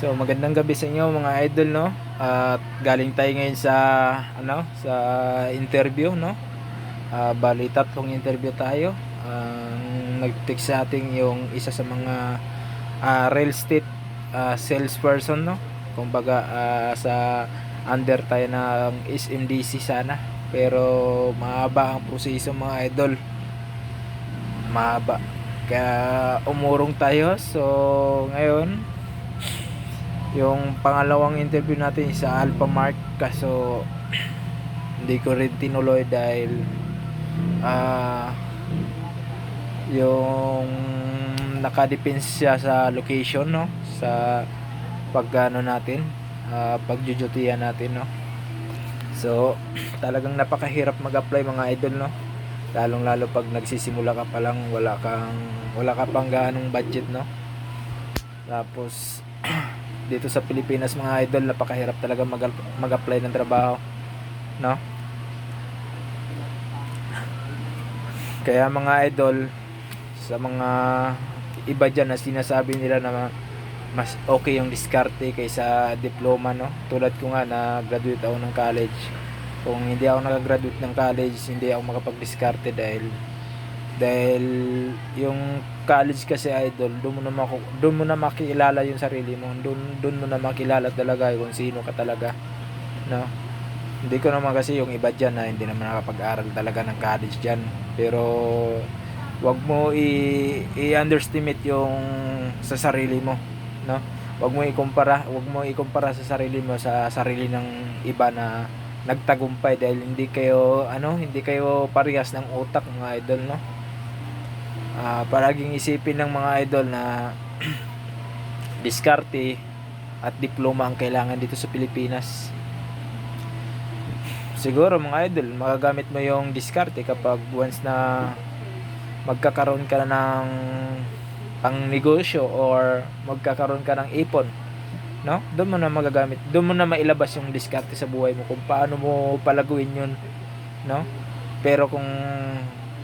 So magandang gabi sa inyo mga idol no. At galing tayo ngayon sa ano sa interview no. Ah, bali tatlong interview tayo. Ang nag-text sa atin yung isa sa mga ah, real estate ah, salesperson no. Kumbaga ah, sa under tayo ng SMDC sana. Pero mahaba ang proseso mga idol. Mahaba. Kaya umurong tayo. So ngayon yung pangalawang interview natin sa Alpha Mark kaso hindi ko rin tinuloy dahil ah yung nakadepends siya sa location no? Sa pagano natin uh, pagjujutian natin no? So talagang napakahirap mag-apply mga idol no? Lalong lalo pag nagsisimula ka pa lang wala kang wala ka pang gaanong budget no? Tapos dito sa Pilipinas mga idol napakahirap talaga mag- mag-apply ng trabaho no? Kaya mga idol sa mga iba dyan na sinasabi nila na mas okay yung diskarte kaysa diploma no? Tulad ko nga na graduate ako ng college. Kung hindi ako nakagraduate ng college hindi ako makapag-diskarte dahil dahil yung college kasi idol doon mo na mako, doon mo na makilala yung sarili mo. Doon doon mo na makilala talaga kung sino ka talaga no? Hindi ko naman kasi yung iba diyan na hindi naman nakapag-aral talaga ng college diyan pero wag mo i, i-underestimate yung sa sarili mo no? Wag mo ikumpara wag mo ikumpara sa sarili mo sa sarili ng iba na nagtagumpay dahil hindi kayo ano hindi kayo parehas ng utak mga idol no Ah, palaging isipin ng mga idol na diskarte at diploma ang kailangan dito sa Pilipinas. Siguro mga idol, magagamit mo yung diskarte kapag once na magkakaroon ka na ng pang negosyo or magkakaroon ka ng ipon. No? Doon mo na magagamit. Doon mo na mailabas yung diskarte sa buhay mo kung paano mo palaguin yun. No? Pero kung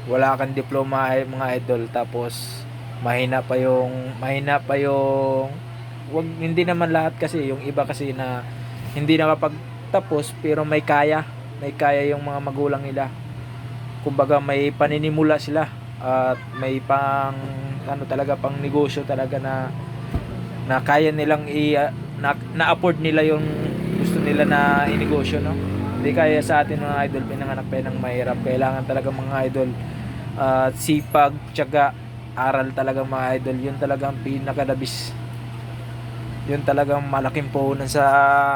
wala kang diploma ay mga idol. Tapos mahina pa yung mahina pa yung wag hindi naman lahat kasi yung iba kasi na hindi nakapagtapos pero may kaya. May kaya yung mga magulang nila. Kumbaga may paninimula sila. At may pang ano talaga pang negosyo talaga na na kaya nilang i na, na-afford nila yung gusto nila na inegosyo no? Hindi kaya sa atin mga idol. Pinanganak pa ng mahirap. Kailangan talaga mga idol at sipag, tiyaga, aral talaga mga idol. Yun talagang pinakadabis. Yun talagang malaking puhunan sa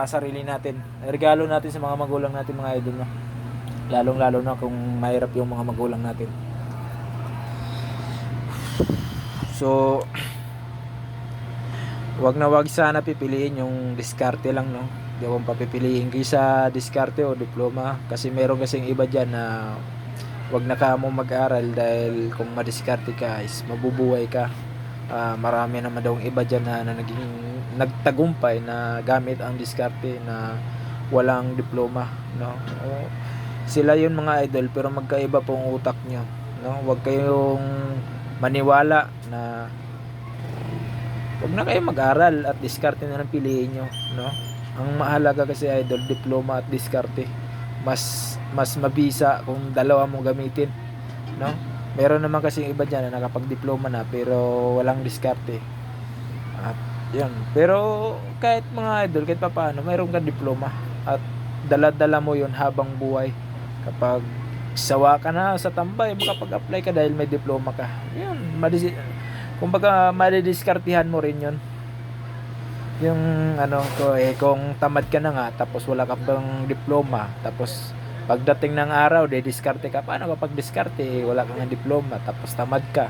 sarili natin. Regalo natin sa mga magulang natin mga idol. No? Lalong lalo na kung mahirap yung mga magulang natin. So, wag na wag sana pipiliin yung diskarte lang no. Di ako papipiliin kaysa diskarte o diploma kasi meron kasing iba diyan na wag na ka mo mag-aral dahil kung madiskarte ka is mabubuhay ka. Ah, marami naman daw iba dyan na, na naging nagtagumpay na gamit ang diskarte na walang diploma no? O, sila yun mga idol pero magkaiba po ang utak nyo no? Wag kayong maniwala na wag na kayo mag-aral at diskarte na lang piliin nyo no? Ang mahalaga kasi idol diploma at diskarte mas mas mabisa kung dalawa mo gamitin no? Meron naman kasi iba dyan na nakapag-diploma na pero walang diskarte. At yun. Pero kahit mga idol kahit pa paano mayroon kang diploma. At dala-dala mo yun habang buhay. Kapag sawa ka na sa tambay makapag-apply ka dahil may diploma ka. Yun madis kumbaga madidiskartihan mo rin yun yung ano ko eh kung tamad ka na nga tapos wala ka pang diploma tapos pagdating ng araw de diskarte ka. Paano kapag diskarte eh, wala kang diploma tapos tamad ka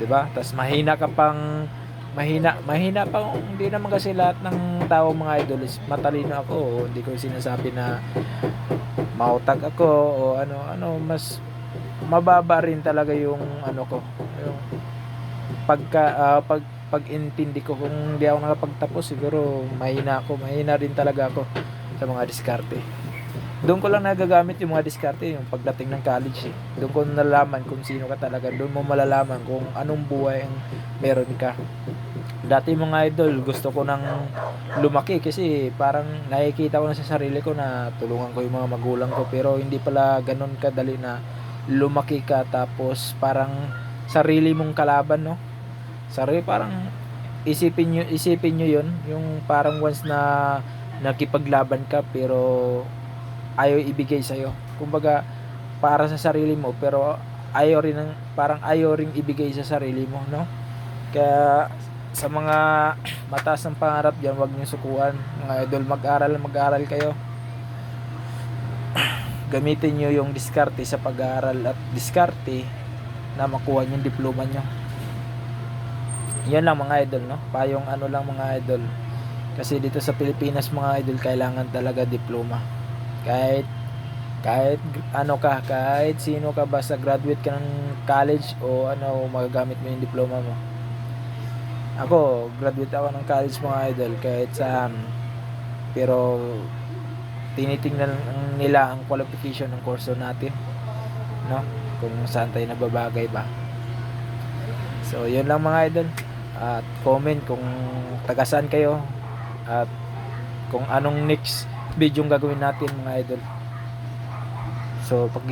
'di ba? Tapos mahina ka pang mahina mahina pa hindi naman kasi lahat ng tao mga idol matalino ako. Hindi ko sinasabi na mautag ako o ano ano mas mababa rin talaga yung ano ko yung pagka ah, pag pag-intindi ko kung hindi ako nakapagtapos siguro mahina ako mahina rin talaga ako sa mga diskarte. Doon ko lang nagagamit yung mga diskarte yung pagdating ng college eh. doon ko nalalaman kung sino ka talaga. Doon mo malalaman kung anong buhay ang meron ka. Dati mga idol gusto ko nang lumaki kasi parang nakikita ko na sa sarili ko na tulungan ko yung mga magulang ko. Pero hindi pala ganun kadali na lumaki ka tapos parang sarili mong kalaban no sarili parang isipin nyo isipin nyo yun yung parang once na nakipaglaban ka pero ayaw ibigay sa'yo kumbaga para sa sarili mo pero ayaw rin ng, parang ayaw rin ibigay sa sarili mo no kaya sa mga mataas ng pangarap dyan, huwag niyo sukuan. Mga idol, mag-aral, mag-aral kayo. Gamitin niyo yung diskarte sa pag-aaral at diskarte na makuha niyo yung diploma niyo. Yan lang mga idol, no? Payong ano lang mga idol. Kasi dito sa Pilipinas mga idol, kailangan talaga diploma. Kahit kahit ano ka, kahit sino ka basta graduate ka ng college o ano, magagamit mo yung diploma mo. Ako, graduate ako ng college mga idol kahit saan. Pero tinitingnan nila ang qualification ng kurso natin. No? Kung saan tayo nababagay ba. So, yun lang mga idol. At comment kung taga saan kayo at kung anong next video yung gagawin natin mga idol. So, pag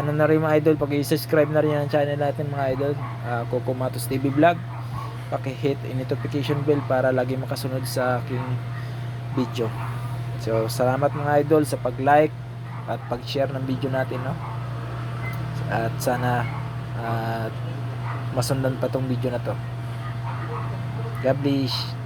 ano na rin mga idol, pag i-subscribe na rin ang channel natin mga idol, uh, Coco Matos TV Vlog paki-hit yung notification bell para lagi makasunod sa aking video. So, salamat mga idol sa pag-like at pag-share ng video natin, no? At sana at masundan pa tong video na to. God bless.